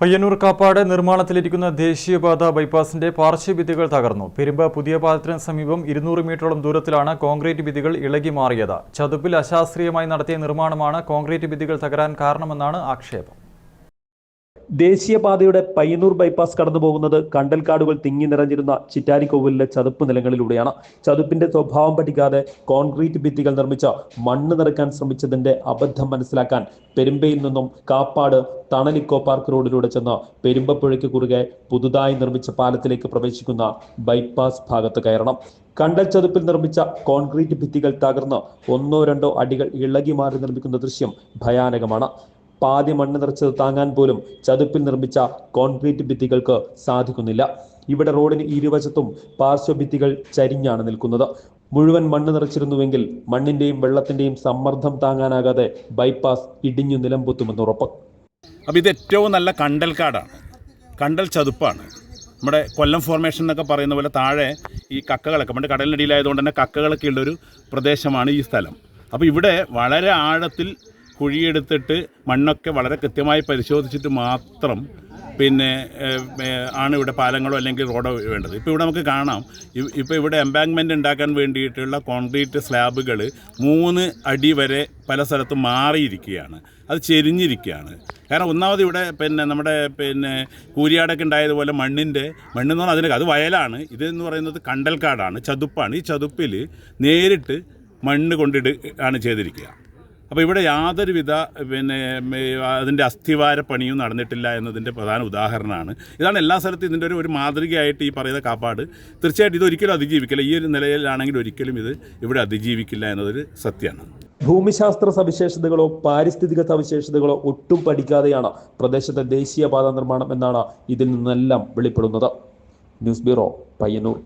പയ്യന്നൂർ കാപ്പാട് നിർമ്മാണത്തിലിരിക്കുന്ന ദേശീയപാത ബൈപ്പാസിന്റെ പാർശ്വഭിത്തികൾ തകർന്നു. പെരുമ്പ പുതിയ പാലത്തിന് സമീപം ഇരുന്നൂറ് മീറ്ററോളം ദൂരത്തിലാണ് കോൺക്രീറ്റ് ഭിത്തികൾ ഇളകി മാറിയത്. ചതുപ്പിൽ അശാസ്ത്രീയമായി നടത്തിയ നിർമ്മാണമാണ് കോൺക്രീറ്റ് ഭിത്തികൾ തകരാൻ കാരണമെന്നാണ് ആക്ഷേപം. ദേശീയപാതയുടെ പയ്യന്നൂർ ബൈപ്പാസ് കടന്നു പോകുന്നത് കണ്ടൽക്കാടുകൾ തിങ്ങി നിറഞ്ഞിരുന്ന ചിറ്റാരിക്കോവിലിലെ ചതുപ്പ് നിലങ്ങളിലൂടെയാണ്. ചതുപ്പിന്റെ സ്വഭാവം പഠിക്കാതെ കോൺക്രീറ്റ് ഭിത്തികൾ നിർമ്മിച്ച മണ്ണ് നിറക്കാൻ ശ്രമിച്ചതിന്റെ അബദ്ധം മനസ്സിലാക്കാൻ പെരുമ്പയിൽ നിന്നും കാപ്പാട് തണലിക്കോ പാർക്ക് റോഡിലൂടെ ചെന്ന് പെരുമ്പപ്പുഴയ്ക്ക് കുറുകെ പുതുതായി നിർമ്മിച്ച പാലത്തിലേക്ക് പ്രവേശിക്കുന്ന ബൈപ്പാസ് ഭാഗത്ത് കയറണം. കണ്ടൽ ചതുപ്പിൽ നിർമ്മിച്ച കോൺക്രീറ്റ് ഭിത്തികൾ തകർന്ന് ഒന്നോ രണ്ടോ അടികൾ ഇളകി മാറി നിർമ്മിക്കുന്ന ദൃശ്യം ഭയാനകമാണ്. പാതി മണ്ണ് നിറച്ചത് താങ്ങാൻ പോലും ചതുപ്പിൽ നിർമ്മിച്ച കോൺക്രീറ്റ് ഭിത്തികൾക്ക് സാധിക്കുന്നില്ല. ഇവിടെ റോഡിന് ഇരുവശത്തും പാർശ്വഭിത്തികൾ ചരിഞ്ഞാണ് നിൽക്കുന്നത്. മുഴുവൻ മണ്ണ് നിറച്ചിരുന്നുവെങ്കിൽ മണ്ണിന്റെയും വെള്ളത്തിന്റെയും സമ്മർദ്ദം താങ്ങാനാകാതെ ബൈപ്പാസ് ഇടിഞ്ഞു നിലംപൊത്തുമെന്ന് ഉറപ്പ്. അപ്പോൾ ഇത് ഏറ്റവും നല്ല കണ്ടൽക്കാടാണ് കണ്ടൽ ചതുപ്പാണ്. നമ്മുടെ കൊല്ലം ഫോർമേഷൻ എന്നൊക്കെ പറയുന്ന പോലെ താഴെ ഈ കക്കകളൊക്കെ നമ്മുടെ കടലിനടിയിലായതുകൊണ്ട് തന്നെ കക്കകളൊക്കെ ഉള്ളൊരു പ്രദേശമാണ് ഈ സ്ഥലം. അപ്പോൾ ഇവിടെ വളരെ ആഴത്തിൽ കുഴിയെടുത്തിട്ട് മണ്ണൊക്കെ വളരെ കൃത്യമായി പരിശോധിച്ചിട്ട് മാത്രം പിന്നെ ആണ് ഇവിടെ പാലങ്ങളോ അല്ലെങ്കിൽ റോഡോ വേണ്ടത്. ഇപ്പോൾ ഇവിടെ നമുക്ക് കാണാം. ഇപ്പോൾ ഇവിടെ എംബാങ്ക്മെന്റ് ഉണ്ടാക്കാൻ വേണ്ടിയിട്ടുള്ള കോൺക്രീറ്റ് സ്ലാബുകൾ മൂന്ന് അടി വരെ പല സ്ഥലത്തും മാറിയിരിക്കുകയാണ്. അത് ചെരിഞ്ഞിരിക്കുകയാണ്. കാരണം ഒന്നാമത് ഇവിടെ പിന്നെ നമ്മുടെ പിന്നെ കൂരിയാടൊക്കെ ഉണ്ടായതുപോലെ മണ്ണിന്റെ മണ്ണെന്ന് പറഞ്ഞാൽ അതിന് അത് വയലാണ്. ഇതെന്ന് പറയുന്നത് കണ്ടൽക്കാടാണ് ചതുപ്പാണ്. ഈ ചതുപ്പിൽ നേരിട്ട് മണ്ണ് കൊണ്ടിട്ട് ആണ് ചെയ്തിരിക്കുക. അപ്പോൾ ഇവിടെ യാതൊരുവിധ പിന്നെ അതിന്റെ അസ്ഥിവാര പണിയും നടന്നിട്ടില്ല എന്നതിന്റെ പ്രധാന ഉദാഹരണമാണ്. ഇതാണ് എല്ലാ സ്ഥലത്തും ഇതിന്റെ ഒരു ഒരു മാതൃകയായിട്ട് ഈ പറയുന്ന കാപ്പാട്. തീർച്ചയായിട്ടും ഇത് ഒരിക്കലും അതിജീവിക്കില്ല. ഈ ഒരു നിലയിലാണെങ്കിൽ ഒരിക്കലും ഇത് ഇവിടെ അതിജീവിക്കില്ല എന്നതൊരു സത്യമാണ്. ഭൂമിശാസ്ത്ര സവിശേഷതകളോ പാരിസ്ഥിതിക സവിശേഷതകളോ ഒട്ടും പഠിക്കാതെയാണ് പ്രദേശത്തെ ദേശീയപാത നിർമ്മാണം എന്നാണ് ഇതിൽ നിന്നെല്ലാം വെളിപ്പെടുന്നത്. News bureau Payyanur.